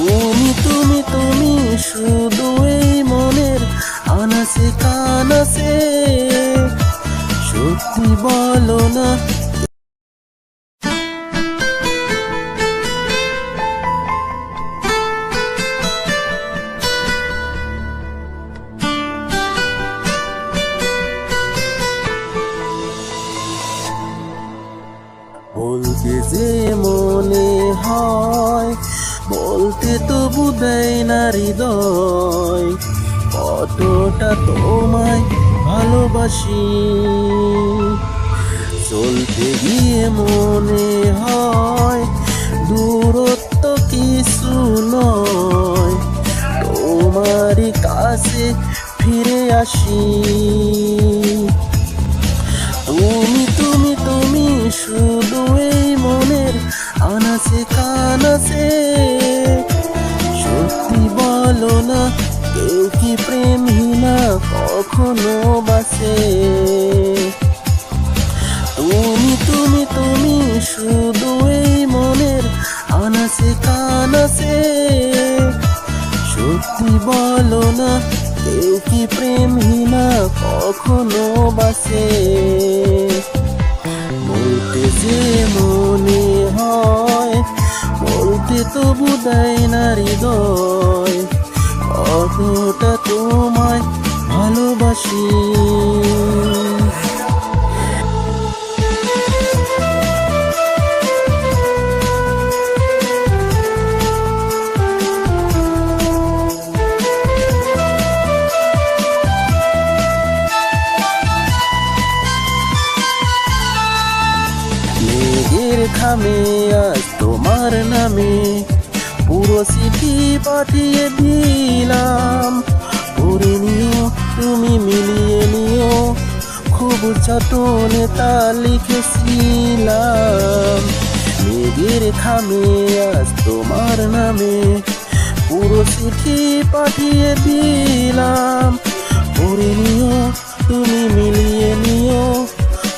তুমি তুমি তুমি শুধু এই মনের আনাসে কানাসে সত্যি বলো না বলতে তো বুঝাই না হৃদয়। কতটা তোমায় ভালোবাসি। চলতে গিয়ে মনে হয় দূরত্ব কিছু নয়। তোমারই কাছে ফিরে আসি। কখনো বাসে। তুমি তুমি তুমি শুধু এই মনের আনাসে কানাসে। সত্যি বলো না, কেউ কি প্রেমহীনা কখনো বাসে? বলতে যে মনে হয়, বলতে তো বুঝাই না হৃদয়। কতটা তোমায় মেঘের খামে আজ তোমার নামে পুরো চিঠি পাঠিয়ে দিলাম। পড়ে নিও, তুমি মিলিয়ে নিও। খুব যতনে তা লিখেছিলাম। মেঘের খামে আজ তোমার নামে পুরো চিঠি পাঠিয়ে দিলাম। পড়ে নিও, তুমি মিলিয়ে নিও,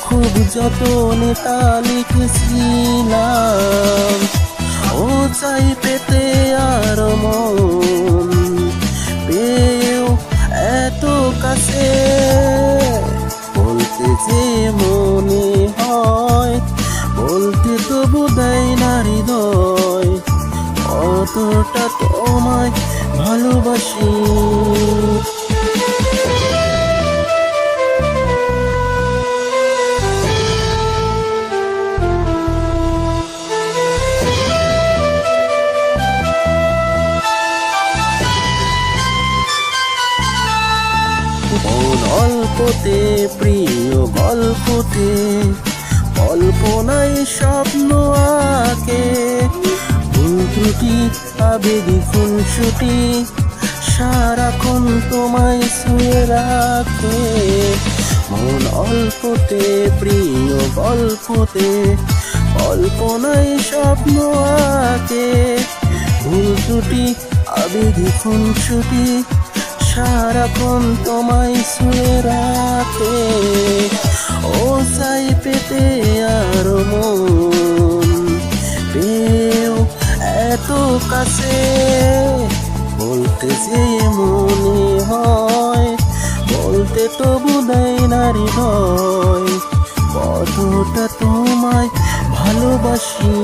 খুব যতনে তা লিখেছিলাম। ও চাই পেতে আর মন অতটা তোমায় ভালোবাসি। অল্পতে প্রিয় গল্পতে কল্পনায় স্বপ্ন ত্রুটি আবেগী খুনসুটি সারাক্ষণ তোমায় শুয়ে রাখে। মন অল্পতে, প্রিয় গল্পতে, কল্পনায় স্বপ্ন আঁকে। ভুল ত্রুটি আবেগী খুনসুটি সারাক্ষণ তোমায় শুয়ে রাখে। ও চাই পেতে আর মন কাছে বলতে যে মনে হয় বলতে তো বুধাই নারী হয় কতটা তোমায় ভালোবাসি।